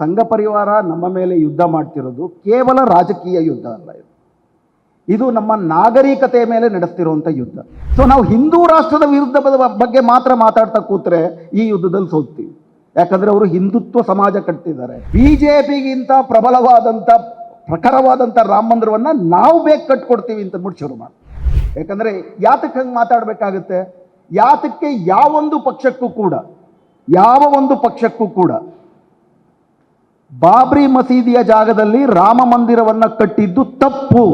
ಸಂಘ ಪರಿವಾರ ನಮ್ಮ ಮೇಲೆ ಯುದ್ಧ ಮಾಡ್ತಿರೋದು ಕೇವಲ ರಾಜಕೀಯ ಯುದ್ಧ ಅಲ್ಲ ಇದು. ಇದು ನಮ್ಮ ನಾಗರಿಕತೆ ಮೇಲೆ ನಡೆಸ್ತಿರುವಂಥ ಯುದ್ಧ. ಸೊ ನಾವು ಹಿಂದೂ ರಾಷ್ಟ್ರದ ವಿರುದ್ಧದ ಬಗ್ಗೆ ಮಾತ್ರ ಮಾತಾಡ್ತಾ ಕೂತ್ರೆ ಈ ಯುದ್ಧದಲ್ಲಿ ಸೋಲ್ತೀವಿ ಯಾಕಂದ್ರೆ ಅವರು ಹಿಂದುತ್ವ ಸಮಾಜ ಕಟ್ಟಿದ್ದಾರೆ. ಬಿಜೆಪಿಗಿಂತ ಪ್ರಬಲವಾದಂಥ ಪ್ರಖರವಾದಂಥ ರಾಮ ಮಂದಿರವನ್ನ ನಾವು ಬೇಕು ಕಟ್ಕೊಡ್ತೀವಿ ಅಂತ ಅಂದ್ಬಿಟ್ಟು ಶುರು ಮಾಡಿ. ಯಾಕಂದ್ರೆ ಯಾತಕ್ಕೆ ಹಂಗೆ ಮಾತಾಡಬೇಕಾಗುತ್ತೆ? ಯಾತಕ್ಕೆ ಯಾವೊಂದು ಪಕ್ಷಕ್ಕೂ ಕೂಡ, ಯಾವ ಒಂದು ಪಕ್ಷಕ್ಕೂ ಕೂಡ ಬಾಬ್ರಿ ಮಸೀದಿಯ ಜಾಗದಲ್ಲಿ ರಾಮ ಮಂದಿರವನ್ನು ಕಟ್ಟಿದ್ದು ತಪ್ಪು.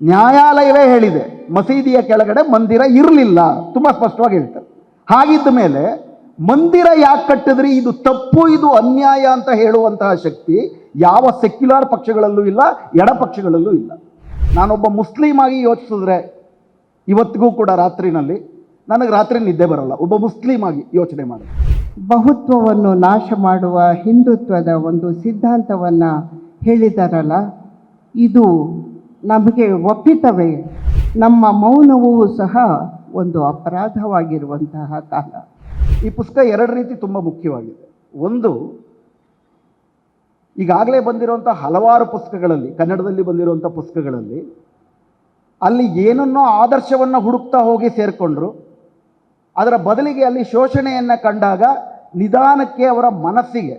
ನ್ಯಾಯಾಲಯವೇ ಹೇಳಿದೆ, ಮಸೀದಿಯ ಕೆಳಗಡೆ ಮಂದಿರ ಇರಲಿಲ್ಲ, ತುಂಬ ಸ್ಪಷ್ಟವಾಗಿ ಹೇಳ್ತಾರೆ. ಹಾಗಿದ್ದ ಮೇಲೆ, ಮಂದಿರ ಯಾಕೆ ಕಟ್ಟಿದ್ರಿ? ಇದು ತಪ್ಪು, ಇದು ಅನ್ಯಾಯ ಅಂತ ಹೇಳುವಂತಹ ಶಕ್ತಿ ಯಾವ ಸೆಕ್ಯುಲರ್ ಪಕ್ಷಗಳಲ್ಲೂ ಇಲ್ಲ, ಎಡ ಪಕ್ಷಗಳಲ್ಲೂ ಇಲ್ಲ. ನಾನೊಬ್ಬ ಮುಸ್ಲಿಂ ಆಗಿ ಯೋಚಿಸಿದ್ರೆ, ಇವತ್ತಿಗೂ ಕೂಡ ರಾತ್ರಿನಲ್ಲಿ, ನನಗೆ ರಾತ್ರಿ ನಿದ್ದೆ ಬರಲ್ಲ, ಒಬ್ಬ ಮುಸ್ಲಿಂ ಆಗಿ ಯೋಚನೆ ಮಾಡಿ ಬಹುತ್ವವನ್ನು ನಾಶ ಮಾಡುವ ಹಿಂದುತ್ವದ ಒಂದು ಸಿದ್ಧಾಂತವನ್ನು ಹೇಳಿದಾರಲ್ಲ, ಇದು ನಮಗೆ ಒಪ್ಪಿತವೇ? ನಮ್ಮ ಮೌನವೂ ಸಹ ಒಂದು ಅಪರಾಧವಾಗಿರುವಂತಹ ಕಾಲ. ಈ ಪುಸ್ತಕ ಎರಡು ರೀತಿ ತುಂಬ ಮುಖ್ಯವಾಗಿದೆ. ಒಂದು, ಈಗಾಗಲೇ ಬಂದಿರುವಂಥ ಹಲವಾರು ಪುಸ್ತಕಗಳಲ್ಲಿ, ಕನ್ನಡದಲ್ಲಿ ಬಂದಿರುವಂಥ ಪುಸ್ತಕಗಳಲ್ಲಿ, ಅಲ್ಲಿ ಏನನ್ನೋ ಆದರ್ಶವನ್ನು ಹುಡುಕ್ತಾ ಹೋಗಿ ಸೇರಿಕೊಂಡ್ರು ಅದರ ಬದಲಿಗೆ ಅಲ್ಲಿ ಶೋಷಣೆಯನ್ನು ಕಂಡಾಗ ನಿಧಾನಕ್ಕೆ ಅವರ ಮನಸ್ಸಿಗೆ,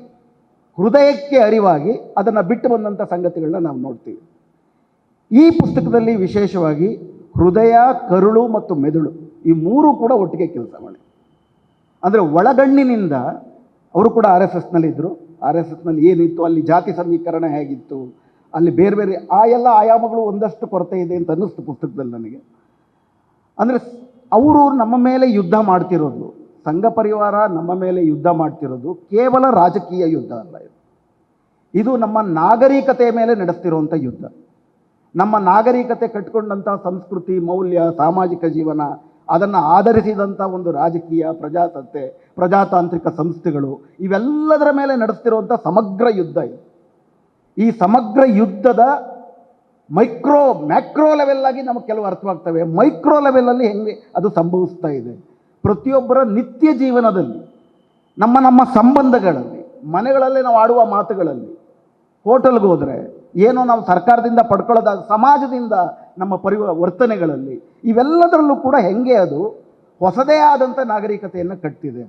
ಹೃದಯಕ್ಕೆ ಅರಿವಾಗಿ ಅದನ್ನು ಬಿಟ್ಟು ಬಂದಂಥ ಸಂಗತಿಗಳನ್ನ ನಾವು ನೋಡ್ತೀವಿ. ಈ ಪುಸ್ತಕದಲ್ಲಿ ವಿಶೇಷವಾಗಿ ಹೃದಯ, ಕರುಳು ಮತ್ತು ಮೆದುಳು ಈ ಮೂರು ಕೂಡ ಒಟ್ಟಿಗೆ ಕೆಲಸ ಮಾಡಿ. ಅಂದರೆ ಒಳಗಣ್ಣಿನಿಂದ ಅವರು ಕೂಡ ಆರ್ ಎಸ್ ಎಸ್ನಲ್ಲಿದ್ದರು ಆರ್ ಎಸ್ ಎಸ್ನಲ್ಲಿ ಏನಿತ್ತು, ಅಲ್ಲಿ ಜಾತಿ ಸಮೀಕರಣ ಹೇಗಿತ್ತು, ಅಲ್ಲಿ ಬೇರೆ ಬೇರೆ ಆ ಎಲ್ಲ ಆಯಾಮಗಳು ಒಂದಷ್ಟು ಕೊರತೆ ಇದೆ ಅಂತ ಅನ್ನಿಸ್ತು ಪುಸ್ತಕದಲ್ಲಿ ನನಗೆ. ಅಂದರೆ ಅವರು ನಮ್ಮ ಮೇಲೆ ಯುದ್ಧ ಮಾಡ್ತಿರೋದು. ಸಂಘ ಪರಿವಾರ ನಮ್ಮ ಮೇಲೆ ಯುದ್ಧ ಮಾಡ್ತಿರೋದು. ಕೇವಲ ರಾಜಕೀಯ ಯುದ್ಧ ಅಲ್ಲ ಇದು. ಇದು ನಮ್ಮ ನಾಗರಿಕತೆ ಮೇಲೆ ನಡೆಸ್ತಿರುವಂಥ ಯುದ್ಧ. ನಮ್ಮ ನಾಗರಿಕತೆ ಕಟ್ಕೊಂಡಂಥ ಸಂಸ್ಕೃತಿ, ಮೌಲ್ಯ, ಸಾಮಾಜಿಕ ಜೀವನ, ಅದನ್ನು ಆಧರಿಸಿದಂಥ ಒಂದು ರಾಜಕೀಯ ಪ್ರಜಾತಂತೆ ಪ್ರಜಾತಾಂತ್ರಿಕ ಸಂಸ್ಥೆಗಳು, ಇವೆಲ್ಲದರ ಮೇಲೆ ನಡೆಸ್ತಿರುವಂಥ ಸಮಗ್ರ ಯುದ್ಧ ಇದು. ಈ ಸಮಗ್ರ ಯುದ್ಧದ ಮೈಕ್ರೋ, ಮ್ಯಾಕ್ರೋ ಲೆವೆಲ್ಲಾಗಿ ನಮಗೆ ಕೆಲವು ಅರ್ಥವಾಗ್ತವೆ. ಮೈಕ್ರೋ ಲೆವೆಲಲ್ಲಿ ಹೆಂಗೆ ಅದು ಸಂಭವಿಸ್ತಾ ಇದೆ. ಪ್ರತಿಯೊಬ್ಬರ ನಿತ್ಯ ಜೀವನದಲ್ಲಿ, ನಮ್ಮ ನಮ್ಮ ಸಂಬಂಧಗಳಲ್ಲಿ, ಮನೆಗಳಲ್ಲಿ ನಾವು ಆಡುವ ಮಾತುಗಳಲ್ಲಿ ಹೋಟೆಲ್ಗೆ ಹೋದರೆ, ಏನೋ ನಾವು ಸರ್ಕಾರದಿಂದ ಪಡ್ಕೊಳ್ಳೋದಾಗ ಸಮಾಜದಿಂದ ನಮ್ಮ ಪರಿವ ವರ್ತನೆಗಳಲ್ಲಿ, ಇವೆಲ್ಲದರಲ್ಲೂ ಕೂಡ ಹೆಂಗೆ ಅದು ಹೊಸದೇ ಆದಂಥ ನಾಗರಿಕತೆಯನ್ನು ಕಟ್ಟಿದೆ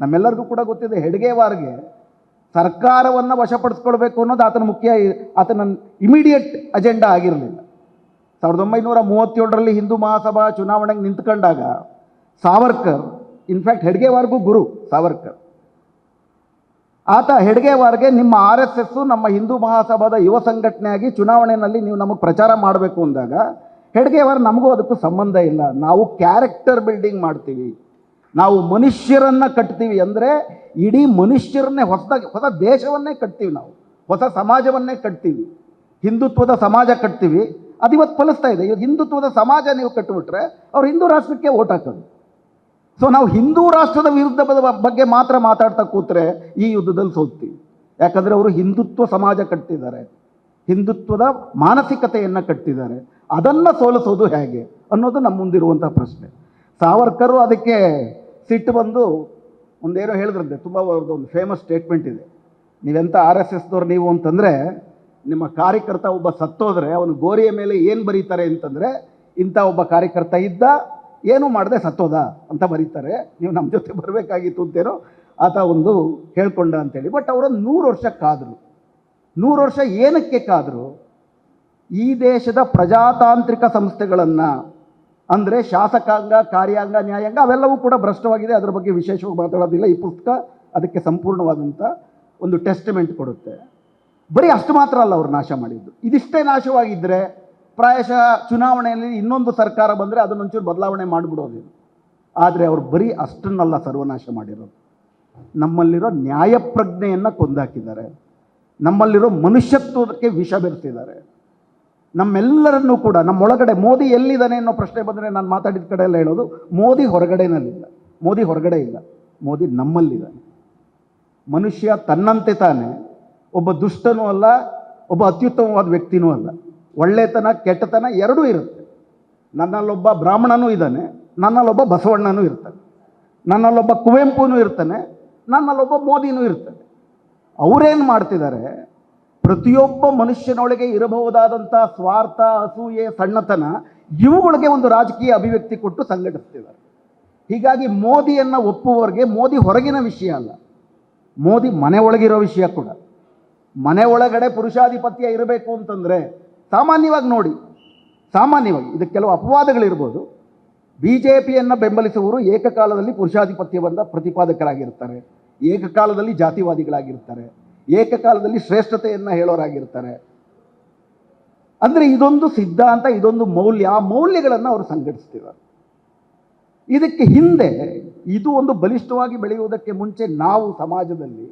ನಮ್ಮೆಲ್ಲರಿಗೂ ಕೂಡ ಗೊತ್ತಿದೆ, ಹೆಡ್ಗೇವಾರ್ಗೆ ಸರ್ಕಾರವನ್ನು ವಶಪಡಿಸ್ಕೊಳ್ಬೇಕು ಅನ್ನೋದು ಆತನ ಮುಖ್ಯ ಆತನ ಇಮಿಡಿಯೇಟ್ ಅಜೆಂಡಾ ಆಗಿರಲಿಲ್ಲ. ಸಾವಿರದ ಒಂಬೈನೂರ ಮೂವತ್ತೇಳರಲ್ಲಿ ಹಿಂದೂ ಮಹಾಸಭಾ ಚುನಾವಣೆಗೆ ನಿಂತ್ಕೊಂಡಾಗ ಸಾವರ್ಕರ್ ಇನ್ಫ್ಯಾಕ್ಟ್ ಹೆಡ್ಗೆವಾರ್ಗೂ ಗುರು ಸಾವರ್ಕರ್. ಆತ ಹೆಡ್ಗೆವಾರ್ಗೆ ನಿಮ್ಮ ಆರ್ ಎಸ್ ಎಸ್ಸು ನಮ್ಮ ಹಿಂದೂ ಮಹಾಸಭಾದ ಯುವ ಸಂಘಟನೆಯಾಗಿ ಚುನಾವಣೆಯಲ್ಲಿ ನೀವು ನಮಗೆ ಪ್ರಚಾರ ಮಾಡಬೇಕು ಅಂದಾಗ ಹೆಡ್ಗೆವಾರ್ ನಮಗೂ ಅದಕ್ಕೂ ಸಂಬಂಧ ಇಲ್ಲ. ನಾವು ಕ್ಯಾರೆಕ್ಟರ್ ಬಿಲ್ಡಿಂಗ್ ಮಾಡ್ತೀವಿ. ನಾವು ಮನುಷ್ಯರನ್ನು ಕಟ್ತೀವಿ ಅಂದರೆ ಇಡೀ ಮನುಷ್ಯರನ್ನೇ ಹೊಸದಾಗಿ ಹೊಸ ದೇಶವನ್ನೇ ಕಟ್ತೀವಿ ನಾವು. ಹೊಸ ಸಮಾಜವನ್ನೇ ಕಟ್ತೀವಿ. ಹಿಂದುತ್ವದ ಸಮಾಜ ಕಟ್ತೀವಿ. ಅದು ಇವತ್ತು ಫಲಿಸ್ತಾ ಇದೆ. ಇವತ್ತು ಹಿಂದುತ್ವದ ಸಮಾಜ ನೀವು ಕಟ್ಟಿಬಿಟ್ರೆ ಅವ್ರು ಹಿಂದೂ ರಾಷ್ಟ್ರಕ್ಕೆ ಓಟ್ ಹಾಕೋದು. ಸೊ ನಾವು ಹಿಂದೂ ರಾಷ್ಟ್ರದ ವಿರುದ್ಧ ಬಗ್ಗೆ ಮಾತ್ರ ಮಾತಾಡ್ತಾ ಕೂತ್ರೆ ಈ ಯುದ್ಧದಲ್ಲಿ ಸೋಲ್ತೀವಿ ಯಾಕಂದರೆ ಅವರು ಹಿಂದುತ್ವ ಸಮಾಜ ಕಟ್ಟಿದ್ದಾರೆ ಹಿಂದುತ್ವದ ಮಾನಸಿಕತೆಯನ್ನು ಕಟ್ಟಿದ್ದಾರೆ. ಅದನ್ನು ಸೋಲಿಸೋದು ಹೇಗೆ ಅನ್ನೋದು ನಮ್ಮ ಮುಂದಿರುವಂಥ ಪ್ರಶ್ನೆ. ಸಾವರ್ಕರು ಅದಕ್ಕೆ ಸಿಟ್ಟು ಬಂದು ಒಂದೇನೋ ಹೇಳಿದ್ರಂತೆ, ತುಂಬ ಅವ್ರದ್ದು ಒಂದು ಫೇಮಸ್ ಸ್ಟೇಟ್ಮೆಂಟ್ ಇದೆ. ನೀವೆಂಥ ಆರ್ ಎಸ್ ಎಸ್ದವ್ರು ನೀವು ಅಂತಂದರೆ, ನಿಮ್ಮ ಕಾರ್ಯಕರ್ತ ಒಬ್ಬ ಸತ್ತೋದ್ರೆ, ಅವನು ಗೋರಿಯ ಮೇಲೆ ಏನು ಬರೀತಾರೆ ಅಂತಂದರೆ, ಇಂಥ ಒಬ್ಬ ಕಾರ್ಯಕರ್ತ ಇದ್ದ, ಏನೂ ಮಾಡದೆ ಸತ್ತೋದ ಅಂತ ಬರೀತಾರೆ. ನೀವು ನಮ್ಮ ಜೊತೆ ಬರಬೇಕಾಗಿತ್ತು ಅಂತೇನೋ ಆತ ಒಂದು ಹೇಳ್ಕೊಂಡ ಅಂತೇಳಿ. ಬಟ್ ಅವರು ನೂರು ವರ್ಷ ಕಾದರು ನೂರು ವರ್ಷ ಏನಕ್ಕೆ ಕಾದರು? ಈ ದೇಶದ ಪ್ರಜಾತಾಂತ್ರಿಕ ಸಂಸ್ಥೆಗಳನ್ನು ಅಂದರೆ ಶಾಸಕಾಂಗ, ಕಾರ್ಯಾಂಗ, ನ್ಯಾಯಾಂಗ ಅವೆಲ್ಲವೂ ಕೂಡ ಭ್ರಷ್ಟವಾಗಿದೆ. ಅದರ ಬಗ್ಗೆ ವಿಶೇಷವಾಗಿ ಮಾತಾಡೋದಿಲ್ಲ. ಈ ಪುಸ್ತಕ ಅದಕ್ಕೆ ಸಂಪೂರ್ಣವಾದಂಥ ಒಂದು ಟೆಸ್ಟ್ಮೆಂಟ್ ಕೊಡುತ್ತೆ. ಬರೀ ಅಷ್ಟು ಮಾತ್ರ ಅಲ್ಲ ಅವರು ನಾಶ ಮಾಡಿದ್ದು. ಇದಿಷ್ಟೇ ನಾಶವಾಗಿದ್ದರೆ ಪ್ರಾಯಶಃ ಚುನಾವಣೆಯಲ್ಲಿ ಇನ್ನೊಂದು ಸರ್ಕಾರ ಬಂದರೆ ಅದನ್ನೊಂಚೂರು ಬದಲಾವಣೆ ಮಾಡಿಬಿಡೋದಿಲ್ಲ ಆದರೆ ಅವರು ಬರೀ ಅಷ್ಟನ್ನಲ್ಲ ಸರ್ವನಾಶ ಮಾಡಿರೋದು. ನಮ್ಮಲ್ಲಿರೋ ನ್ಯಾಯಪ್ರಜ್ಞೆಯನ್ನು ಕೊಂದಾಕಿದ್ದಾರೆ. ನಮ್ಮಲ್ಲಿರೋ ಮನುಷ್ಯತ್ವಕ್ಕೆ ವಿಷ ಬೆರೆಸಿದ್ದಾರೆ. ನಮ್ಮೆಲ್ಲರನ್ನೂ ಕೂಡ, ನಮ್ಮೊಳಗಡೆ ಮೋದಿ ಎಲ್ಲಿದ್ದಾನೆ ಅನ್ನೋ ಪ್ರಶ್ನೆ ಬಂದರೆ ನಾನು ಮಾತಾಡಿದ ಕಡೆ ಎಲ್ಲ ಹೇಳೋದು, ಮೋದಿ ಹೊರಗಡೆನಲ್ಲಿಲ್ಲ. ಮೋದಿ ಹೊರಗಡೆ ಇಲ್ಲ. ಮೋದಿ ನಮ್ಮಲ್ಲಿದ್ದಾನೆ. ಮನುಷ್ಯ ತನ್ನಂತೆ ತಾನೇ, ಒಬ್ಬ ದುಷ್ಟನೂ ಅಲ್ಲ, ಒಬ್ಬ ಅತ್ಯುತ್ತಮವಾದ ವ್ಯಕ್ತಿನೂ ಅಲ್ಲ. ಒಳ್ಳೆತನ, ಕೆಟ್ಟತನ ಎರಡೂ ಇರುತ್ತೆ. ನನ್ನಲ್ಲೊಬ್ಬ ಬ್ರಾಹ್ಮಣನೂ ಇದ್ದಾನೆ, ನನ್ನಲ್ಲೊಬ್ಬ ಬಸವಣ್ಣನೂ ಇರ್ತಾನೆ. ನನ್ನಲ್ಲೊಬ್ಬ ಕುವೆಂಪುನೂ ಇರ್ತಾನೆ, ನನ್ನಲ್ಲೊಬ್ಬ ಮೋದಿನೂ ಇರ್ತಾನೆ. ಅವರೇನು ಮಾಡ್ತಿದ್ದಾರೆ? ಪ್ರತಿಯೊಬ್ಬ ಮನುಷ್ಯನೊಳಗೆ ಇರಬಹುದಾದಂಥ ಸ್ವಾರ್ಥ, ಅಸೂಯೆ, ಸಣ್ಣತನ ಇವುಗಳಿಗೆ ಒಂದು ರಾಜಕೀಯ ಅಭಿವ್ಯಕ್ತಿ ಕೊಟ್ಟು ಸಂಘಟಿಸ್ತಿದ್ದಾರೆ. ಹೀಗಾಗಿ ಮೋದಿಯನ್ನು ಒಪ್ಪುವವರಿಗೆ ಮೋದಿ ಹೊರಗಿನ ವಿಷಯ ಅಲ್ಲ, ಮೋದಿ ಮನೆ ಒಳಗಿರೋ ವಿಷಯ ಕೂಡ. ಮನೆ ಒಳಗಡೆ ಪುರುಷಾಧಿಪತ್ಯ ಇರಬೇಕು ಅಂತಂದರೆ ಸಾಮಾನ್ಯವಾಗಿ ನೋಡಿ, ಸಾಮಾನ್ಯವಾಗಿ ಇದಕ್ಕೆ ಕೆಲವು ಅಪವಾದಗಳಿರ್ಬೋದು. ಬಿ ಜೆ ಪಿಯನ್ನು ಬೆಂಬಲಿಸುವವರು ಏಕಕಾಲದಲ್ಲಿ ಪುರುಷಾಧಿಪತ್ಯವನ್ನು ಪ್ರತಿಪಾದಕರಾಗಿರ್ತಾರೆ, ಏಕಕಾಲದಲ್ಲಿ ಜಾತಿವಾದಿಗಳಾಗಿರ್ತಾರೆ. ಏಕಕಾಲದಲ್ಲಿ ಶ್ರೇಷ್ಠತೆಯನ್ನು ಹೇಳೋರಾಗಿರ್ತಾರೆ. ಅಂದರೆ ಇದೊಂದು ಸಿದ್ಧಾಂತ, ಇದೊಂದು ಮೌಲ್ಯ, ಆ ಮೌಲ್ಯಗಳನ್ನು ಅವರು ಸಂಘಟಿಸ್ತಿದ್ದಾರೆ ಇದಕ್ಕೆ ಹಿಂದೆ ಇದು ಒಂದು ಬಲಿಷ್ಠವಾಗಿ ಬೆಳೆಯುವುದಕ್ಕೆ ಮುಂಚೆ ನಾವು ಸಮಾಜದಲ್ಲಿ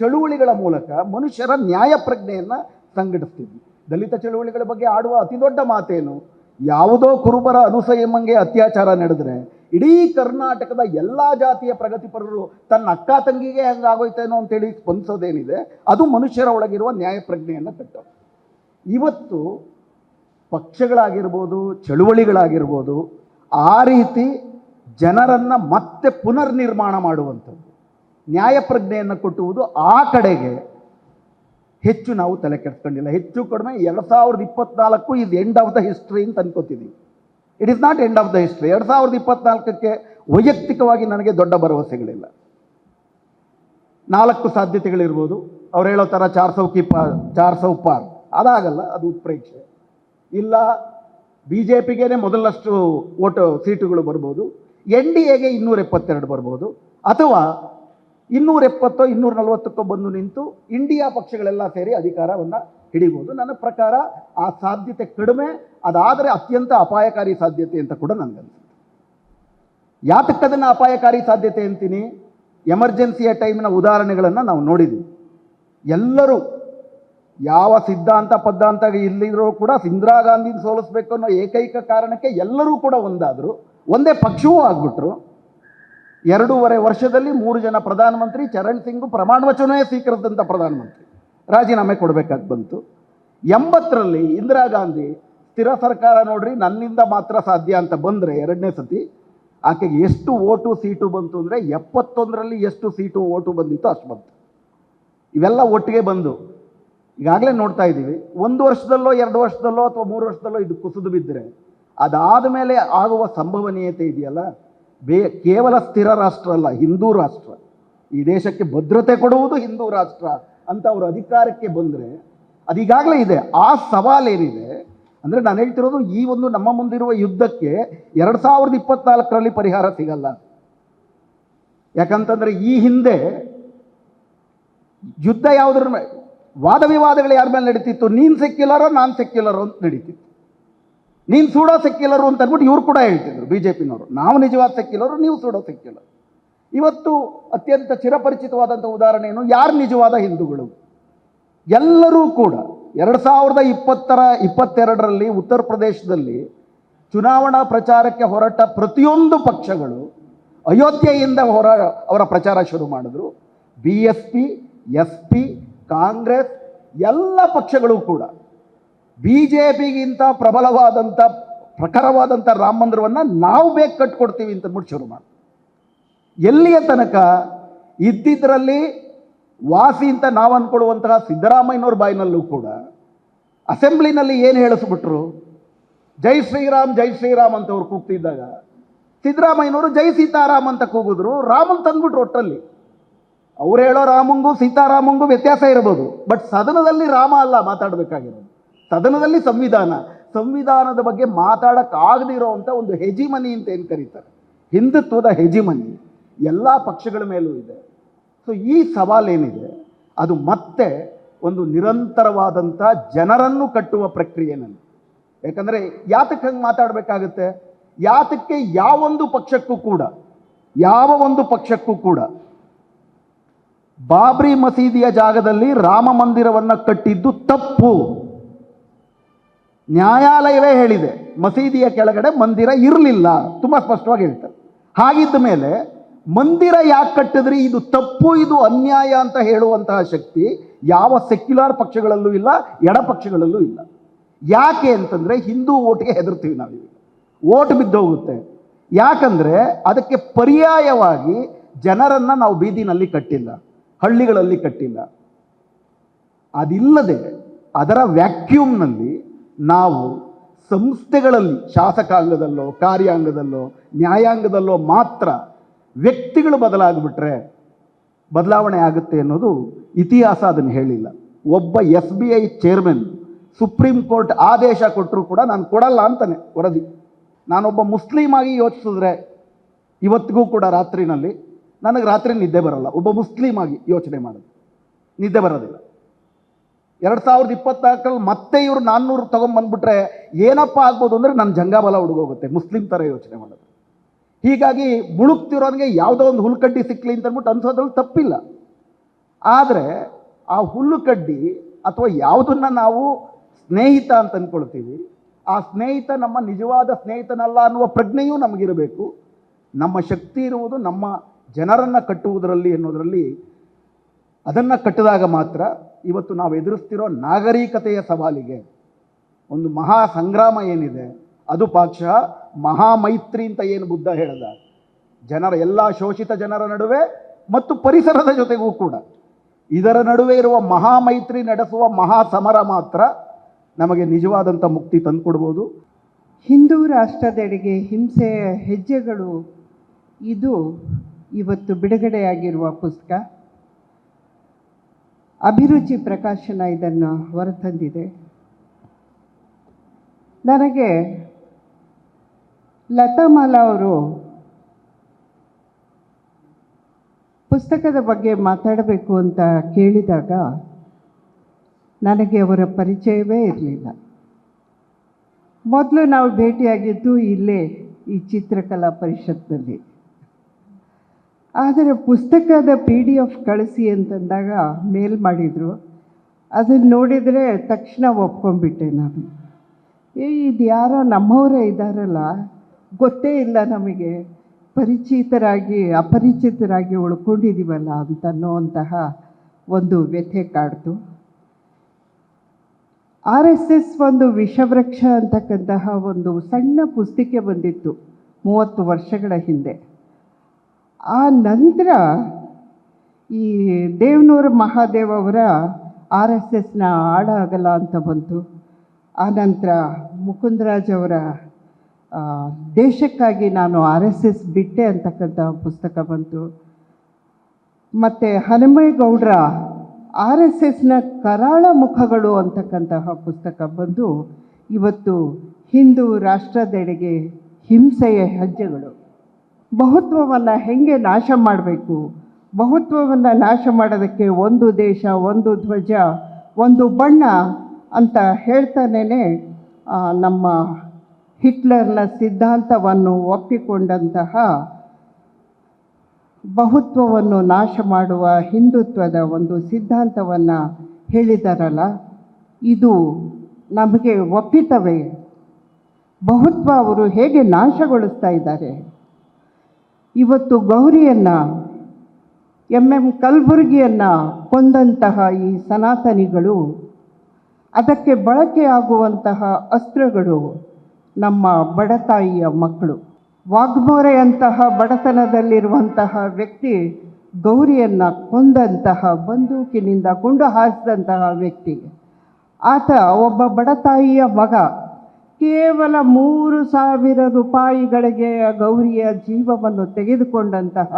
ಚಳುವಳಿಗಳ ಮೂಲಕ ಮನುಷ್ಯರ ನ್ಯಾಯ ಪ್ರಜ್ಞೆಯನ್ನು ಸಂಘಟಿಸ್ತಿದ್ವಿ. ದಲಿತ ಚಳುವಳಿಗಳ ಬಗ್ಗೆ ಆಡುವ ಅತಿ ದೊಡ್ಡ ಮಾತೇನು? ಯಾವುದೋ ಕುರುಬರ ಅನುಸಯಮಂಗೆ ಅತ್ಯಾಚಾರ ನಡೆದರೆ ಇಡೀ ಕರ್ನಾಟಕದ ಎಲ್ಲ ಜಾತಿಯ ಪ್ರಗತಿಪರರು ತನ್ನ ಅಕ್ಕ ತಂಗಿಗೆ ಹಂಗಾಗೋಯ್ತೇನೋ ಅಂತೇಳಿ ಸ್ಪಂದಿಸೋದೇನಿದೆ, ಅದು ಮನುಷ್ಯರ ಒಳಗಿರುವ ನ್ಯಾಯಪ್ರಜ್ಞೆಯನ್ನು ಪ್ರಜ್ಞೆಯನ್ನು ಕಟ್ಟೋದು ಇವತ್ತು ಪಕ್ಷಗಳಾಗಿರ್ಬೋದು, ಚಳುವಳಿಗಳಾಗಿರ್ಬೋದು, ಆ ರೀತಿ ಜನರನ್ನು ಮತ್ತೆ ಪುನರ್ನಿರ್ಮಾಣ ಮಾಡುವಂಥದ್ದು ನ್ಯಾಯಪ್ರಜ್ಞೆಯನ್ನು ಕೊಟ್ಟುವುದು ಆ ಕಡೆಗೆ ಹೆಚ್ಚು ನಾವು ತಲೆ ಕೆಡಿಸ್ಕೊಂಡಿಲ್ಲ. ಹೆಚ್ಚು ಕಡಿಮೆ ಎರಡು ಸಾವಿರದ ಇಪ್ಪತ್ನಾಲ್ಕು ಇದು ಎಂಡ್ ಆಫ್ ದ ಹಿಸ್ಟ್ರಿ ಅಂತ ಅನ್ಕೋತಿದ್ದೀವಿ it is not end of the history ಎರಡು ಸಾವಿರದ ಇಪ್ಪತ್ನಾಲ್ಕಕ್ಕೆ ವೈಯಕ್ತಿಕವಾಗಿ ನನಗೆ ದೊಡ್ಡ ಭರವಸೆಗಳಿಲ್ಲ. ನಾಲ್ಕು ಸಾಧ್ಯತೆಗಳಿರ್ಬೋದು. ಅವ್ರು ಹೇಳೋ ಥರ ಚಾರ್ ಸೌಕಿ ಪಾ, ಚಾರ್ ಸೌ ಪಾರ್. ಅದಾಗಲ್ಲ, ಅದು ಉತ್ಪ್ರೇಕ್ಷೆ. ಇಲ್ಲ ಬಿ ಜೆ ಪಿಗೇನೆ ಮೊದಲಷ್ಟು ಓಟು, ಸೀಟುಗಳು ಬರ್ಬೋದು. ಎನ್ ಡಿ ಎಗೆ ಇನ್ನೂರ ಎಪ್ಪತ್ತೆರಡು ಬರ್ಬೋದು. ಅಥವಾ ಇನ್ನೂರ ಎಪ್ಪತ್ತೋ ಇನ್ನೂರ ನಲವತ್ತಕ್ಕೋ ಬಂದು ನಿಂತು ಇಂಡಿಯಾ ಪಕ್ಷಗಳೆಲ್ಲ ಸೇರಿ ಅಧಿಕಾರವನ್ನು ಹಿಡಿಬೋದು. ನನ್ನ ಪ್ರಕಾರ ಆ ಸಾಧ್ಯತೆ ಕಡಿಮೆ, ಅದಾದರೆ ಅತ್ಯಂತ ಅಪಾಯಕಾರಿ ಸಾಧ್ಯತೆ ಅಂತ ಕೂಡ ನನಗನ್ಸುತ್ತೆ. ಯಾತಕ್ಕೆ ಅದನ್ನು ಅಪಾಯಕಾರಿ ಸಾಧ್ಯತೆ ಅಂತೀನಿ? ಎಮರ್ಜೆನ್ಸಿಯ ಟೈಮಿನ ಉದಾಹರಣೆಗಳನ್ನು ನಾವು ನೋಡಿದ್ವಿ. ಎಲ್ಲರೂ ಯಾವ ಸಿದ್ಧಾಂತ ಪದ್ಧಾಂತ ಇಲ್ಲಿರೋ ಕೂಡ ಇಂದಿರಾ ಗಾಂಧಿನ ಸೋಲಿಸ್ಬೇಕು ಅನ್ನೋ ಏಕೈಕ ಕಾರಣಕ್ಕೆ ಎಲ್ಲರೂ ಕೂಡ ಒಂದಾದರು. ಒಂದೇ ಪಕ್ಷವೂ ಆಗ್ಬಿಟ್ರು. ಎರಡೂವರೆ ವರ್ಷದಲ್ಲಿ ಮೂರು ಜನ ಪ್ರಧಾನಮಂತ್ರಿ, ಚರಣ್ ಸಿಂಗ್ ಪ್ರಮಾಣ ವಚನವೇ ಸ್ವೀಕರಿಸಿದಂಥ ಪ್ರಧಾನಮಂತ್ರಿ. ರಾಜೀನಾಮೆ ಕೊಡಬೇಕಾಗಿ ಬಂತು. ಎಂಬತ್ತರಲ್ಲಿ ಇಂದಿರಾ ಗಾಂಧಿ, ಸ್ಥಿರ ಸರ್ಕಾರ ನೋಡ್ರಿ, ನನ್ನಿಂದ ಮಾತ್ರ ಸಾಧ್ಯ ಅಂತ ಬಂದರೆ ಎರಡನೇ ಸತಿ, ಆಕೆಗೆ ಎಷ್ಟು ಓಟು ಸೀಟು ಬಂತು ಅಂದರೆ ಎಪ್ಪತ್ತೊಂದರಲ್ಲಿ ಎಷ್ಟು ಸೀಟು ಓಟು ಬಂದಿತ್ತು ಅಷ್ಟು ಬಂತು. ಇವೆಲ್ಲ ಒಟ್ಟಿಗೆ ಬಂದು, ಈಗಾಗಲೇ ನೋಡ್ತಾ ಇದ್ದೀವಿ, ಒಂದು ವರ್ಷದಲ್ಲೋ, ಎರಡು ವರ್ಷದಲ್ಲೋ ಅಥವಾ ಮೂರು ವರ್ಷದಲ್ಲೋ ಇದು ಕುಸಿದು ಬಿದ್ದರೆ ಅದಾದ ಮೇಲೆ ಆಗುವ ಸಂಭವನೀಯತೆ ಇದೆಯಲ್ಲ? ಬೇ ಕೇವಲ ಸ್ಥಿರ ರಾಷ್ಟ್ರ ಅಲ್ಲ, ಹಿಂದೂ ರಾಷ್ಟ್ರ. ಈ ದೇಶಕ್ಕೆ ಭದ್ರತೆ ಕೊಡುವುದು ಹಿಂದೂ ರಾಷ್ಟ್ರ ಅಂತ ಅವರು ಅಧಿಕಾರಕ್ಕೆ ಬಂದರೆ ಅದೀಗಾಗಲೇ ಇದೆ. ಆ ಸವಾಲೇನಿದೆ ಅಂದರೆ ನಾನು ಹೇಳ್ತಿರೋದು ಈ ಒಂದು ನಮ್ಮ ಮುಂದಿರುವ ಯುದ್ಧಕ್ಕೆ ಎರಡು ಸಾವಿರದ ಇಪ್ಪತ್ನಾಲ್ಕರಲ್ಲಿ ಪರಿಹಾರ ಸಿಗಲ್ಲ. ಯಾಕಂತಂದರೆ ಈ ಹಿಂದೆ ಯುದ್ಧ ಯಾವುದ್ರ ವಾದ ವಿವಾದಗಳು ಯಾರ ಮೇಲೆ ನಡೀತಿತ್ತು? ನೀನು ಸೆಕ್ಯುಲರೋ, ನಾನು ಸೆಕ್ಯುಲರೋ ಅಂತ ನಡೀತಿತ್ತು. ನೀನು ಸೂಡೋ ಸೆಕ್ಯುಲರು ಅಂತ ಅಂದ್ಬಿಟ್ಟು ಇವ್ರು ಕೂಡ ಹೇಳ್ತಿದ್ರು ಬಿ ಜೆ ಪಿನವರು ನಾವು ನಿಜವಾದ ಸೆಕ್ಯುಲರು, ನೀವು ಸೂಡೋ ಸೆಕ್ಯುಲರ್. ಇವತ್ತು ಅತ್ಯಂತ ಚಿರಪರಿಚಿತವಾದಂಥ ಉದಾಹರಣೆ ಏನು ಯಾರು ನಿಜವಾದ ಹಿಂದೂಗಳು? ಎಲ್ಲರೂ ಕೂಡ ಎರಡು ಸಾವಿರದ ಇಪ್ಪತ್ತರ, ಇಪ್ಪತ್ತೆರಡರಲ್ಲಿ ಉತ್ತರ ಪ್ರದೇಶದಲ್ಲಿ ಚುನಾವಣಾ ಪ್ರಚಾರಕ್ಕೆ ಹೊರಟ ಪ್ರತಿಯೊಂದು ಪಕ್ಷಗಳು ಅಯೋಧ್ಯೆಯಿಂದ ಹೊರ ಅವರ ಪ್ರಚಾರ ಶುರು ಮಾಡಿದ್ರು. B S P S P, Congress, ಎಲ್ಲ ಪಕ್ಷಗಳು ಕೂಡ. ಬಿ ಜೆ ಪಿಗಿಂತ ಪ್ರಬಲವಾದಂಥ ಪ್ರಖರವಾದಂಥ ರಾಮ ಮಂದಿರವನ್ನು ನಾವು ಬೇಗ ಕಟ್ಕೊಡ್ತೀವಿ ಅಂತ ಅಂದ್ಬಿಟ್ಟು ಶುರು ಮಾಡಿ. ಎಲ್ಲಿಯ ತನಕ ಇದ್ದಿದ್ದರಲ್ಲಿ ವಾಸಿ ಅಂತ ನಾವು ಅಂದ್ಕೊಳ್ಳುವಂತಹ ಸಿದ್ದರಾಮಯ್ಯನವ್ರ ಬಾಯಿನಲ್ಲೂ ಕೂಡ ಅಸೆಂಬ್ಲಿನಲ್ಲಿ ಏನು ಹೇಳಿಸ್ಬಿಟ್ರು? ಜೈ ಶ್ರೀರಾಮ್ ಜೈ ಶ್ರೀರಾಮ್ ಅಂತ ಅವ್ರು ಕೂಗ್ತಿದ್ದಾಗ ಸಿದ್ದರಾಮಯ್ಯನವರು ಜೈ ಸೀತಾರಾಮ್ ಅಂತ ಕೂಗಿದ್ರು. ರಾಮನ್ ತಂದ್ಬಿಟ್ರು ಒಟ್ಟಲ್ಲಿ ಅವ್ರು ಹೇಳೋ ರಾಮಂಗೂ ಸೀತಾರಾಮಂಗೂ ವ್ಯತ್ಯಾಸ ಇರ್ಬೋದು. ಬಟ್ ಸದನದಲ್ಲಿ ರಾಮ ಅಲ್ಲ ಮಾತಾಡಬೇಕಾಗಿರೋದು. ಸದನದಲ್ಲಿ ಸಂವಿಧಾನ. ಸಂವಿಧಾನದ ಬಗ್ಗೆ ಮಾತಾಡೋಕ್ಕಾಗದೇ ಇರೋವಂಥ ಒಂದು ಹೆಜಿಮನಿ ಅಂತ ಏನು ಕರೀತಾರೆ? ಹಿಂದುತ್ವದ ಹೆಜಿಮನಿ. ಎಲ್ಲ ಪಕ್ಷಗಳ ಮೇಲೂ ಇದೆ. ಸೊ ಈ ಸವಾಲೇನಿದೆ? ಅದು ಮತ್ತೆ ಒಂದು ನಿರಂತರವಾದಂಥ ಜನರನ್ನು ಕಟ್ಟುವ ಪ್ರಕ್ರಿಯೆ ನನಗೆ. ಯಾಕಂದರೆ ಯಾತಕ್ಕೆ ಹಂಗೆ ಮಾತಾಡಬೇಕಾಗುತ್ತೆ? ಯಾತಕ್ಕೆ ಯಾವೊಂದು ಪಕ್ಷಕ್ಕೂ ಕೂಡ, ಯಾವ ಒಂದು ಪಕ್ಷಕ್ಕೂ ಕೂಡ ಬಾಬ್ರಿ ಮಸೀದಿಯ ಜಾಗದಲ್ಲಿ ರಾಮ ಮಂದಿರವನ್ನು ಕಟ್ಟಿದ್ದು ತಪ್ಪು. ನ್ಯಾಯಾಲಯವೇ ಹೇಳಿದೆ, ಮಸೀದಿಯ ಕೆಳಗಡೆ ಮಂದಿರ ಇರಲಿಲ್ಲ, ತುಂಬ ಸ್ಪಷ್ಟವಾಗಿ ಹೇಳ್ತಾರೆ. ಹಾಗಿದ್ದ ಮೇಲೆ, ಮಂದಿರ ಯಾಕೆ ಕಟ್ಟಿದ್ರಿ? ಇದು ತಪ್ಪು, ಇದು ಅನ್ಯಾಯ ಅಂತ ಹೇಳುವಂತಹ ಶಕ್ತಿ ಯಾವ ಸೆಕ್ಯುಲರ್ ಪಕ್ಷಗಳಲ್ಲೂ ಇಲ್ಲ, ಎಡ ಪಕ್ಷಗಳಲ್ಲೂ ಇಲ್ಲ. ಯಾಕೆ ಅಂತಂದರೆ, ಹಿಂದೂ ಓಟ್ಗೆ ಹೆದರ್ತೀವಿ ನಾವು ಓಟ್ ಬಿದ್ದೋಗುತ್ತೆ ಯಾಕಂದರೆ, ಅದಕ್ಕೆ ಪರ್ಯಾಯವಾಗಿ ಜನರನ್ನು ನಾವು ಬೀದಿನಲ್ಲಿ ಕಟ್ಟಿಲ್ಲ, ಹಳ್ಳಿಗಳಲ್ಲಿ ಕಟ್ಟಿಲ್ಲ. ಅದಿಲ್ಲದೆ, ಅದರ ವ್ಯಾಕ್ಯೂಮ್ನಲ್ಲಿ ನಾವು ಸಂಸ್ಥೆಗಳಲ್ಲಿ, ಶಾಸಕಾಂಗದಲ್ಲೋ, ಕಾರ್ಯಾಂಗದಲ್ಲೋ, ನ್ಯಾಯಾಂಗದಲ್ಲೋ ಮಾತ್ರ ವ್ಯಕ್ತಿಗಳು ಬದಲಾಗ್ಬಿಟ್ರೆ ಬದಲಾವಣೆ ಆಗುತ್ತೆ ಅನ್ನೋದು ಇತಿಹಾಸ ಅದನ್ನು ಹೇಳಿಲ್ಲ. ಒಬ್ಬ S B I chairman Supreme Court ಆದೇಶ ಕೊಟ್ಟರು ಕೂಡ ನಾನು ಕೊಡಲ್ಲ ಅಂತಾನೆ ವರದಿ. ನಾನೊಬ್ಬ ಮುಸ್ಲಿಮ್ ಆಗಿ ಯೋಚಿಸಿದ್ರೆ ಇವತ್ತಿಗೂ ಕೂಡ ರಾತ್ರಿನಲ್ಲಿ ನನಗೆ ರಾತ್ರಿ ನಿದ್ದೆ ಬರಲ್ಲ. ಒಬ್ಬ ಮುಸ್ಲಿಮ್ ಆಗಿ ಯೋಚನೆ ಮಾಡೋದು. ನಿದ್ದೆ ಬರೋದಿಲ್ಲ. ಎರಡು ಸಾವಿರದ ಇಪ್ಪತ್ನಾಲ್ಕರಲ್ಲಿ ಮತ್ತೆ ಇವರು ನಾನ್ನೂರು ತೊಗೊಂಬಂದ್ಬಿಟ್ರೆ ಏನಪ್ಪ ಆಗ್ಬೋದು ಅಂದರೆ ನನ್ನ ಜಂಗಾಬಲ ಹುಡುಗೋಗುತ್ತೆ. ಮುಸ್ಲಿಂ ಥರ ಯೋಚನೆ ಮಾಡೋದು. ಹೀಗಾಗಿ ಮುಳುಗ್ತಿರೋನಿಗೆ ಯಾವುದೋ ಒಂದು ಹುಲ್ಕಡ್ಡಿ ಸಿಕ್ಕಲಿ ಅಂತ ಅಂದ್ಬಿಟ್ಟು ಅನ್ಸೋದ್ರಲ್ಲಿ ತಪ್ಪಿಲ್ಲ. ಆದರೆ ಆ ಹುಲ್ಲುಕಡ್ಡಿ ಅಥವಾ ಯಾವುದನ್ನು ನಾವು ಸ್ನೇಹಿತ ಅಂತ ಅಂದ್ಕೊಳ್ತೀವಿ ಆ ಸ್ನೇಹಿತ ನಮ್ಮ ನಿಜವಾದ ಸ್ನೇಹಿತನಲ್ಲ ಅನ್ನುವ ಪ್ರಜ್ಞೆಯೂ ನಮಗಿರಬೇಕು. ನಮ್ಮ ಶಕ್ತಿ ಇರುವುದು ನಮ್ಮ ಜನರನ್ನು ಕಟ್ಟುವುದರಲ್ಲಿ ಎನ್ನುವುದರಲ್ಲಿ ಅದನ್ನು ಕಟ್ಟಿದಾಗ ಮಾತ್ರ ಇವತ್ತು ನಾವು ಎದುರಿಸ್ತಿರೋ ನಾಗರಿಕತೆಯ ಸವಾಲಿಗೆ ಒಂದು ಮಹಾ ಸಂಗ್ರಾಮ ಏನಿದೆ, ಅದು ಪಾಕ್ಷ ಮಹಾಮೈತ್ರಿ ಅಂತ ಏನು ಬುದ್ಧ ಹೇಳ್ದ? ಜನರ ಎಲ್ಲ ಶೋಷಿತ ಜನರ ನಡುವೆ ಮತ್ತು ಪರಿಸರದ ಜೊತೆಗೂ ಕೂಡ. ಇದರ ನಡುವೆ ಇರುವ ಮಹಾಮೈತ್ರಿ ನಡೆಸುವ ಮಹಾ ಸಮರ ಮಾತ್ರ ನಮಗೆ ನಿಜವಾದಂಥ ಮುಕ್ತಿ ತಂದುಕೊಡ್ಬೋದು. ಹಿಂದೂ ರಾಷ್ಟ್ರದೆಡೆಗೆ ಹಿಂಸೆಯ ಹೆಜ್ಜೆಗಳು ಇದು ಇವತ್ತು ಬಿಡುಗಡೆಯಾಗಿರುವ ಪುಸ್ತಕ. ಅಭಿರುಚಿ ಪ್ರಕಾಶನ ಇದನ್ನು ಹೊರತಂದಿದೆ. ನನಗೆ ಲತಾಮಾಲ ಅವರು ಪುಸ್ತಕದ ಬಗ್ಗೆ ಮಾತಾಡಬೇಕು ಅಂತ ಕೇಳಿದಾಗ ನನಗೆ ಅವರ ಪರಿಚಯವೇ ಇರಲಿಲ್ಲ. ಮೊದಲು ನಾವು ಭೇಟಿಯಾಗಿದ್ದು ಇಲ್ಲೇ ಈ ಚಿತ್ರಕಲಾ ಪರಿಷತ್ನಲ್ಲಿ. ಆದರೆ ಪುಸ್ತಕದ ಪಿ ಡಿ ಎಫ್ ಕಳಿಸಿ ಅಂತಂದಾಗ ಮೇಲ್ ಮಾಡಿದರು. ಅದನ್ನು ನೋಡಿದರೆ ತಕ್ಷಣ ಒಪ್ಕೊಂಡ್ಬಿಟ್ಟೆ ನಾನು. ಏ ಇದು ಯಾರೋ ನಮ್ಮವರೇ ಇದ್ದಾರಲ್ಲ ಗೊತ್ತೇ ಇಲ್ಲ ನಮಗೆ. ಪರಿಚಿತರಾಗಿ, ಅಪರಿಚಿತರಾಗಿ ಉಳ್ಕೊಂಡಿದ್ದೀವಲ್ಲ ಅಂತನ್ನುವಂತಹ ಒಂದು ವ್ಯಥೆ ಕಾಡ್ತು. ಆರ್ ಎಸ್ ಎಸ್ ಒಂದು ವಿಷವೃಕ್ಷ ಅಂತಕ್ಕಂತಹ ಒಂದು ಸಣ್ಣ ಪುಸ್ತಿಕೆ ಬಂದಿತ್ತು ಮೂವತ್ತು ವರ್ಷಗಳ ಹಿಂದೆ. ಆ ನಂತರ ಈ ದೇವನೂರು ಮಹಾದೇವ್ ಅವರ ಆರ್ ಎಸ್ ಎಸ್ನ ಹಾಡಾಗಲ್ಲ ಅಂತ ಬಂತು. ಆ ನಂತರ ಮುಕುಂದರಾಜ್ ಅವರ ದೇಶಕ್ಕಾಗಿ ನಾನು ಆರ್ ಎಸ್ ಎಸ್ ಬಿಟ್ಟೆ ಅಂತಕ್ಕಂಥ ಪುಸ್ತಕ ಬಂತು. ಮತ್ತು ಹನುಮೇಗೌಡರ ಆರ್ ಎಸ್ ಎಸ್ನ ಕರಾಳ ಮುಖಗಳು ಅಂತಕ್ಕಂತಹ ಪುಸ್ತಕ ಬಂದು ಇವತ್ತು ಹಿಂದೂ ರಾಷ್ಟ್ರದೆಡೆಗೆ ಹಿಂಸೆಯ ಹೆಜ್ಜೆಗಳು. ಬಹುತ್ವವನ್ನು ಹೆಂಗೆ ನಾಶ ಮಾಡಬೇಕು? ಬಹುತ್ವವನ್ನು ನಾಶ ಮಾಡೋದಕ್ಕೆ ಒಂದು ದೇಶ, ಒಂದು ಧ್ವಜ, ಒಂದು ಬಣ್ಣ ಅಂತ ಹೇಳ್ತಾನೇ ನಮ್ಮ ಹಿಟ್ಲರ್ನ ಸಿದ್ಧಾಂತವನ್ನು ಒಪ್ಪಿಕೊಂಡಂತಹ ಬಹುತ್ವವನ್ನು ನಾಶ ಮಾಡುವ ಹಿಂದುತ್ವದ ಒಂದು ಸಿದ್ಧಾಂತವನ್ನು ಹೇಳಿದಾರಲ್ಲ, ಇದು ನಮಗೆ ಒಪ್ಪಿತವೇ? ಬಹುತ್ವ ಅವರು ಹೇಗೆ ನಾಶಗೊಳಿಸ್ತಾ ಇದ್ದಾರೆ? ಇವತ್ತು ಗೌರಿಯನ್ನು ಎಂ ಎಂ ಕಲ್ಬುರ್ಗಿಯನ್ನು ಕೊಂದಂತಹ ಈ ಸನಾತನಿಗಳು, ಅದಕ್ಕೆ ಬಳಕೆಯಾಗುವಂತಹ ಅಸ್ತ್ರಗಳು ನಮ್ಮ ಬಡತಾಯಿಯ ಮಕ್ಕಳು. ವಾಗ್ಮೋರೆಯಂತಹ ಬಡತನದಲ್ಲಿರುವಂತಹ ವ್ಯಕ್ತಿ ಗೌರಿಯನ್ನು ಕೊಂದಂತಹ ಬಂದೂಕಿನಿಂದ ಗುಂಡು ಹಾರಿಸಿದಂತಹ ವ್ಯಕ್ತಿ. ಆತ ಒಬ್ಬ ಬಡತಾಯಿಯ ಮಗ. ಕೇವಲ ಮೂರು ಸಾವಿರ ರೂಪಾಯಿಗಳಿಗೆ ಗೌರಿಯ ಜೀವವನ್ನು ತೆಗೆದುಕೊಂಡಂತಹ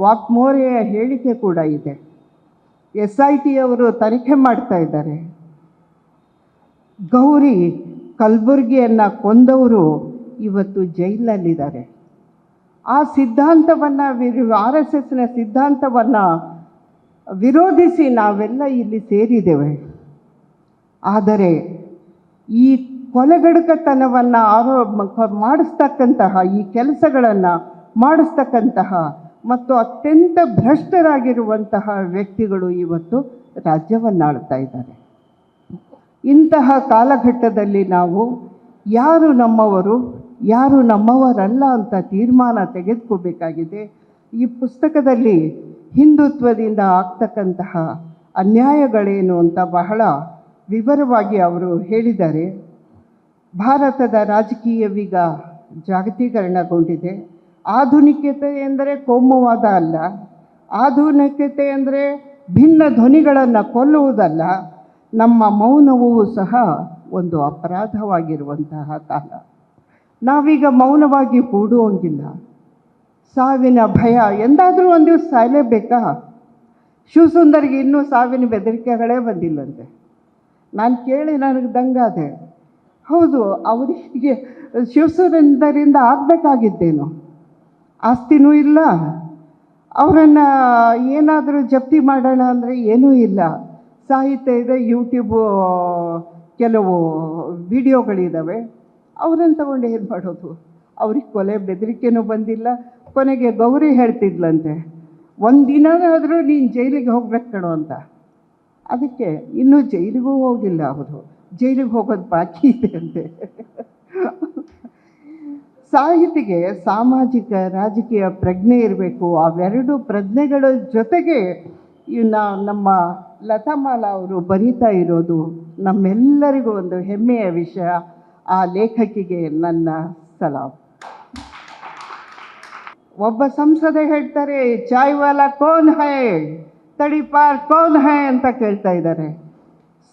ವಾಕ್ಮೋರೆಯ ಹೇಳಿಕೆ ಕೂಡ ಇದೆ. ಎಸ್ ಐ ಟಿಯವರು ತನಿಖೆ ಮಾಡ್ತಾ ಇದ್ದಾರೆ. ಗೌರಿ ಕಲಬುರ್ಗಿಯನ್ನು ಕೊಂದವರು ಇವತ್ತು ಜೈಲಲ್ಲಿದ್ದಾರೆ. ಆ ಸಿದ್ಧಾಂತವನ್ನು ವಿರು, ಆರ್ ಎಸ್ ಎಸ್ನ ಸಿದ್ಧಾಂತವನ್ನು ವಿರೋಧಿಸಿ ನಾವೆಲ್ಲ ಇಲ್ಲಿ ಸೇರಿದ್ದೇವೆ. ಆದರೆ ಈ ಕೊಲೆಗಡುಕತನವನ್ನು ಆರೋ ಮಾಡಿಸ್ತಕ್ಕಂತಹ ಈ ಕೆಲಸಗಳನ್ನು ಮಾಡಿಸ್ತಕ್ಕಂತಹ ಮತ್ತು ಅತ್ಯಂತ ಭ್ರಷ್ಟರಾಗಿರುವಂತಹ ವ್ಯಕ್ತಿಗಳು ಇವತ್ತು ರಾಜ್ಯವನ್ನಾಳ್ತಾ ಇದ್ದಾರೆ. ಇಂತಹ ಕಾಲಘಟ್ಟದಲ್ಲಿ ನಾವು ಯಾರು ನಮ್ಮವರು, ಯಾರು ನಮ್ಮವರಲ್ಲ ಅಂತ ತೀರ್ಮಾನ ತೆಗೆದುಕೋಬೇಕಾಗಿದೆ. ಈ ಪುಸ್ತಕದಲ್ಲಿ ಹಿಂದುತ್ವದಿಂದ ಆಗ್ತಕ್ಕಂತಹ ಅನ್ಯಾಯಗಳೇನು ಅಂತ ಬಹಳ ವಿವರವಾಗಿ ಅವರು ಹೇಳಿದ್ದಾರೆ. ಭಾರತದ ರಾಜಕೀಯವೀಗ ಜಾಗತೀಕರಣಗೊಂಡಿದೆ. ಆಧುನಿಕತೆ ಎಂದರೆ ಕೋಮುವಾದ ಅಲ್ಲ. ಆಧುನಿಕತೆ ಅಂದರೆ ಭಿನ್ನ ಧ್ವನಿಗಳನ್ನು ಕೊಲ್ಲುವುದಲ್ಲ. ನಮ್ಮ ಮೌನವೂ ಸಹ ಒಂದು ಅಪರಾಧವಾಗಿರುವಂತಹ ಕಾಲ. ನಾವೀಗ ಮೌನವಾಗಿ ಹೂಡುವಂಗಿಲ್ಲ. ಸಾವಿನ ಭಯ, ಎಂದಾದರೂ ಒಂದು ದಿವಸ ಸಾಯಲೇಬೇಕಾ? ಶಿವಸುಂದರಿಗೆ ಇನ್ನೂ ಸಾವಿನ ಬೆದರಿಕೆಗಳೇ ಬಂದಿಲ್ಲಂತೆ. ನಾನು ಕೇಳಿ ನನಗೆ ದಂಗಾದೆ. ಹೌದು, ಅವರಿಗೆ ಶಿವಸುಂದರಿಂದ ಆಗಬೇಕಾಗಿದ್ದೇನು? ಆಸ್ತಿನೂ ಇಲ್ಲ. ಅವರನ್ನು ಏನಾದರೂ ಜಪ್ತಿ ಮಾಡೋಣ ಅಂದರೆ ಏನೂ ಇಲ್ಲ. ಸಾಹಿತ್ಯ ಇದೆ ಯೂಟ್ಯೂಬು ಕೆಲವು ವಿಡಿಯೋಗಳಿದ್ದಾವೆ ಅವರನ್ನು ತಗೊಂಡು ಏನು ಮಾಡೋದು? ಅವ್ರಿಗೆ ಕೊಲೆ ಬೆದರಿಕೆನೂ ಬಂದಿಲ್ಲ. ಕೊನೆಗೆ ಗೌರಿ ಹೇಳ್ತಿದ್ಲಂತೆ ಒಂದಿನಾದರೂ ನೀನು ಜೈಲಿಗೆ ಹೋಗ್ಬೇಕು ಕಣೋ ಅಂತ. ಅದಕ್ಕೆ ಇನ್ನೂ ಜೈಲಿಗೂ ಹೋಗಿಲ್ಲ ಅವರು. ಜೈಲಿಗೆ ಹೋಗೋದು ಬಾಕಿ ಇದೆ ಅಂತೆ ಸಾಹಿತಿಗೆ ಸಾಮಾಜಿಕ ರಾಜಕೀಯ ಪ್ರಜ್ಞೆ ಇರಬೇಕು. ಅವೆರಡು ಪ್ರಜ್ಞೆಗಳ ಜೊತೆಗೆ ನಮ್ಮ ಲತಾಮಾಲ ಅವರು ಬರೀತಾ ಇರೋದು ನಮ್ಮೆಲ್ಲರಿಗೂ ಒಂದು ಹೆಮ್ಮೆಯ ವಿಷಯ. ಆ ಲೇಖಕಿಗೆ ನನ್ನ ಸಲಾಮ್ ಒಬ್ಬ ಸಂಸದೆ ಹೇಳ್ತಾರೆ ಚಾಯ್ವಾಲಾ ಕೋನ್ ಹೈ? ತಡಿಪಾರ್ ಕೋನ್ ಹೈ? ಅಂತ ಕೇಳ್ತಾ ಇದ್ದಾರೆ.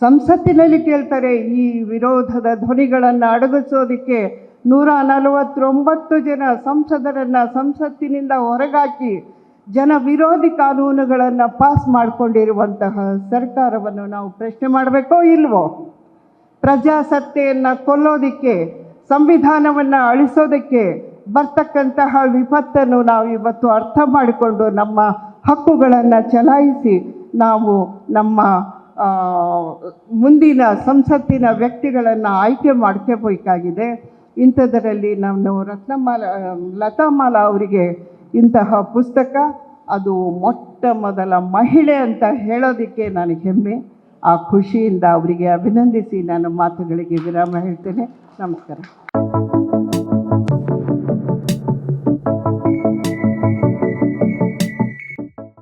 ಸಂಸತ್ತಿನಲ್ಲಿ ಕೇಳ್ತಾರೆ ಈ ವಿರೋಧದ ಧ್ವನಿಗಳನ್ನು ಅಡಗಿಸೋದಕ್ಕೆ ನೂರ ನಲವತ್ತೊಂಬತ್ತು ಜನ ಸಂಸದರನ್ನು ಸಂಸತ್ತಿನಿಂದ ಹೊರಗಾಕಿ ಜನ ವಿರೋಧಿ ಕಾನೂನುಗಳನ್ನು ಪಾಸ್ ಮಾಡಿಕೊಂಡಿರುವಂತಹ ಸರ್ಕಾರವನ್ನು ನಾವು ಪ್ರಶ್ನೆ ಮಾಡಬೇಕೋ ಇಲ್ವೋ? ಪ್ರಜಾಸತ್ತೆಯನ್ನು ಕೊಲ್ಲೋದಕ್ಕೆ, ಸಂವಿಧಾನವನ್ನು ಅಳಿಸೋದಕ್ಕೆ ಬರ್ತಕ್ಕಂತಹ ವಿಪತ್ತನ್ನು ನಾವು ಇವತ್ತು ಅರ್ಥ ಮಾಡಿಕೊಂಡು ನಮ್ಮ ಹಕ್ಕುಗಳನ್ನು ಚಲಾಯಿಸಿ ನಾವು ನಮ್ಮ ಮುಂದಿನ ಸಂಸತ್ತಿನ ವ್ಯಕ್ತಿಗಳನ್ನು ಆಯ್ಕೆ ಮಾಡ್ಕೋಬೇಕಾಗಿದೆ ಇಂಥದರಲ್ಲಿ ನಾನು ರತ್ನಮಾಲ, ಲತಾಮಾಲ ಅವರಿಗೆ ಇಂತಹ ಪುಸ್ತಕ, ಅದು ಮೊಟ್ಟ ಮೊದಲ ಮಹಿಳೆ ಅಂತ ಹೇಳೋದಕ್ಕೆ ನನಗೆ ಹೆಮ್ಮೆ. ಆ ಖುಷಿಯಿಂದ ಅವರಿಗೆ ಅಭಿನಂದಿಸಿ ನಾನು ಮಾತುಗಳಿಗೆ ವಿರಾಮ ಹೇಳ್ತೇನೆ. ನಮಸ್ಕಾರ.